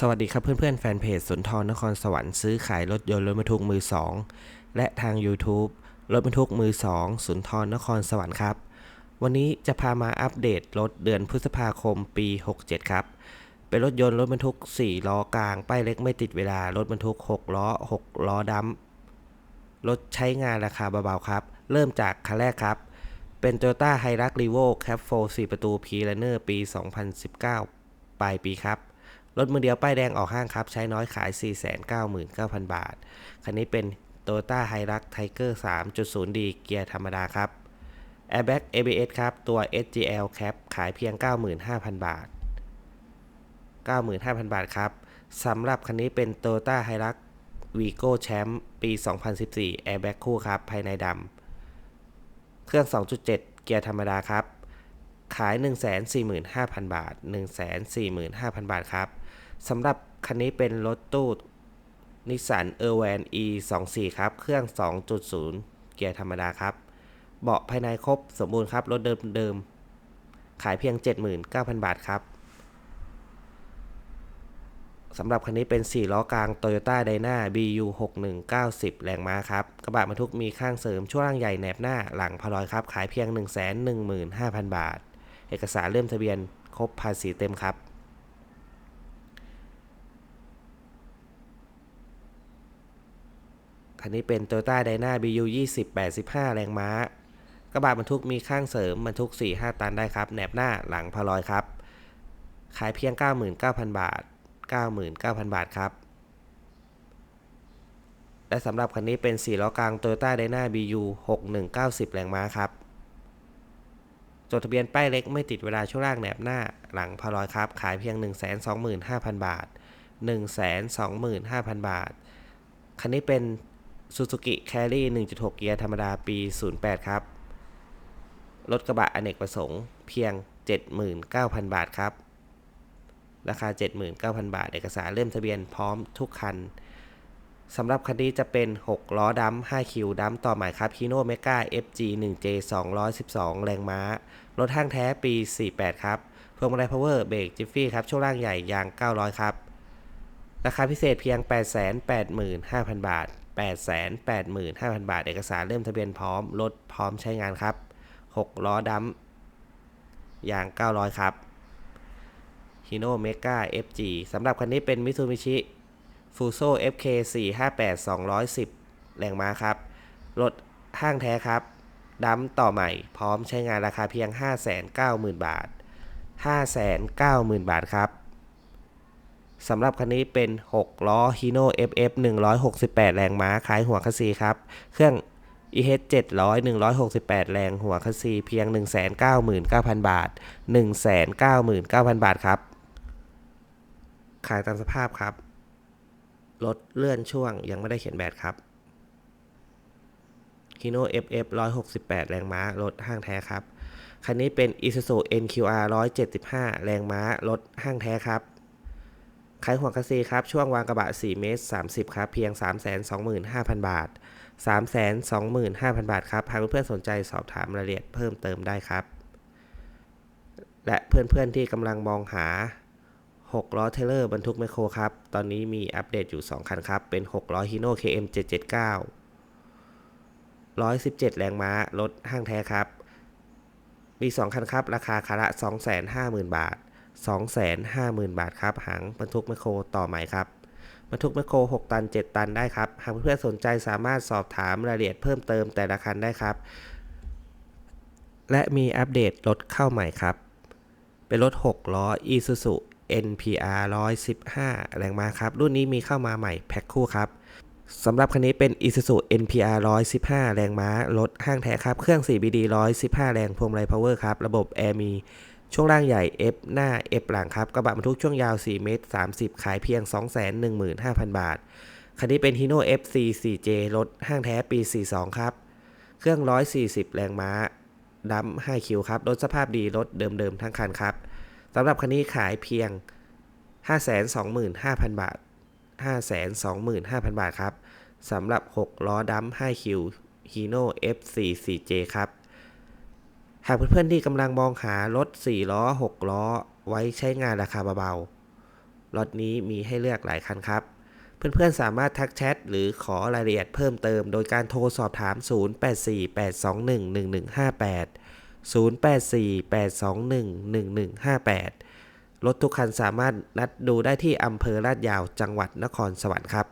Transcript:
สวัสดีครับเพื่อนๆ แฟนเพจสุนทรนครสวรรค์ซื้อขายรถยนต์รถบรรทุกมือ 2 และทาง YouTube รถบรรทุกมือ 2 สุนทรนครสวรรค์ครับ วันนี้จะพามาอัปเดตรถเดือนพฤษภาคมปี 67 ครับ เป็นรถยนต์รถบรรทุก 4 ล้อกลาง ป้ายเล็กไม่ติดเวลา รถบรรทุก 6 ล้อ 6 ล้อดัมรถใช้งานราคาเบาๆครับ เริ่มจากคันแรกครับ เป็น Toyota Hilux Revo Cab 4 4 ประตู p l a n e r ปี 2019 ปลายปีครับ รถมือเดียวป้ายแดงออกห้างครับ ใช้น้อยขาย 499,000 บาท คันนี้เป็น Toyota Hilux Tiger 3.0D เกียร์ธรรมดาครับ Airbag ABS ครับ ตัว SGL Cap ขายเพียง 95,000 บาท 95,000 บาทครับสำหรับคันนี้เป็น Toyota Hilux Vigo Champ ปี 2014 Airbag คู่ครับ ภายในดำ เครื่อง 2.7 เกียร์ธรรมดาครับขาย 145,000 บาท 145,000 บาทครับ สำหรับคันนี้เป็นรถตู้นิสสันเออร์แวน e 2 4ครับ เครื่อง 2.0 เกียร์ธรรมดาครับ เบาะภายในครบสมบูรณ์ครับ รถเดิมๆขายเพียง 79,000 บาทครับ สำหรับคันนี้เป็น 4 ล้อกลาง Toyota Dyna BU 6190 แรงม้าครับ กระบะบรรทุกมีข้างเสริมช่วงล่างใหญ่แหนบหน้าหลังพลอยครับ ขายเพียง 115,000 บาท เอกสารเล่มทะเบียนครบภาษีเต็มครับ คันนี้เป็น Toyota Dyna BU 20 85 แรงม้า กระบะบรรทุกมีข้างเสริมบรรทุก 4-5 ตันได้ครับแหนบหน้าหลังพลอยครับ ขายเพียง 99,000 บาท 99,000 บาทครับ และสำหรับคันนี้เป็น 4 ล้อกลาง Toyota Dyna BU 6190 แรงม้าครับจดทะเบียนป้ายเล็กไม่ติดเวลาช่วงล่างแหนบหน้าหลังพลอยครับ ขายเพียง 125,000 บาท 125,000 บาท คันนี้เป็น Suzuki Carry 1.6 เกียร์ธรรมดาปี 08 ครับ รถกระบะอเนกประสงค์เพียง 79,000 บาทครับ ราคา 79,000 บาท เอกสารเล่มทะเบียนพร้อมทุกคันสำหรับคันนี้จะเป็น 6 ล้อดัม5คิวดัมต่อใหม่ครับ Hino Mega FG 1J 212 แรงม้า รถห้างแท้ปี 48 ครับพวงมาลัยพาวเวอร์เบรกจิฟฟี่ครับ ช่วงล่างใหญ่ยาง 900 ครับ ราคาพิเศษเพียง 885,000 บาท 885,000 บาท เอกสารเล่มทะเบียนพร้อม รถพร้อมใช้งานครับ 6 ล้อดัมยาง 900 ครับ Hino Mega FG สำหรับคันนี้เป็น Mitsubishi Fuso FK 458 210 แรงม้าครับ รถห้างแท้ครับดัมต่อใหม่ พร้อมใช้งานราคาเพียง 590,000 บาท 590,000 บาทครับ สำหรับคันนี้เป็น 6 ล้อ Hino FF 168 แรงม้าขายหัวคัสซีครับ เครื่อง EH 700 168 แรงหัวคัสซีเพียง 199,000 บาท 199,000 บาทครับ ขายตามสภาพครับ รถเลื่อนช่วงยังไม่ได้เขียนแบบครับ Hino FF 168 แรงม้ารถห้างแท้ครับ คันนี้เป็น Isuzu NQR 175 แรงม้ารถห้างแท้ครับ ขายหัวคัสซีครับ ช่วงวางกระบะ 4 เมตร 30 ครับ เพียง 325,000 บาท 325,000 บาทครับ หากเพื่อนๆสนใจสอบถามรายละเอียดเพิ่มเติมได้ครับ และเพื่อนๆที่กำลังมองหา 6 ล้อเทเลอร์บรรทุกแมโครครับ ตอนนี้มีอัปเดตอยู่ 2 คันครับ เป็น 6 ล้อ Hino KM 779 117 แรงม้ารถห้างแท้ครับ มี 2 คันครับ ราคาคันละ250,000 บาท 250,000 บาทครับหางบรรทุกแมคโครต่อใหม่ครับบรรทุกแมคโคร 6 ตัน 7 ตันได้ครับ หากเพื่อนๆสนใจสามารถสอบถามรายละเอียดเพิ่มเติมแต่ละคันได้ครับ และมีอัปเดตรถเข้าใหม่ครับ เป็นรถ 6 ล้อ Isuzu NPR 115 แรงม้าครับ รุ่นนี้มีเข้ามาใหม่แพ็คคู่ครับสำหรับคันนี้เป็น Isuzu NPR 115 แรงม้ารถห้างแท้ครับ เครื่อง 4BD 115 แรงพวงมาลัย Power ครับ ระบบแอร์มี ช่วงล่างใหญ่ F หน้า F หลังครับ กระบะบรรทุกช่วงยาว 4 เมตร 30 ขายเพียง 215,000 บาท คันนี้เป็น Hino FC 4J รถห้างแท้ปี 42 ครับ เครื่อง 140 แรงม้าดัม 5 คิวครับ รถสภาพดี รถเดิมๆ ทั้งคันครับ สำหรับคันนี้ขายเพียง 525,000 บาท 525,000 บาทครับ สำหรับ 6 ล้อดัม 5 คิว Hino F4 4J ครับ หากเพื่อนๆที่กำลังมองหารถ 4 ล้อ 6 ล้อ ไว้ใช้งานราคาเบาๆล็อตนี้มีให้เลือกหลายคันครับ เพื่อนๆสามารถทักแชทหรือขอรายละเอียดเพิ่มเติม โดยการโทรสอบถาม 0848211158 0848211158 รถทุกคันสามารถนัดดูได้ที่อำเภอลาดยาวจังหวัดนครสวรรค์ครับ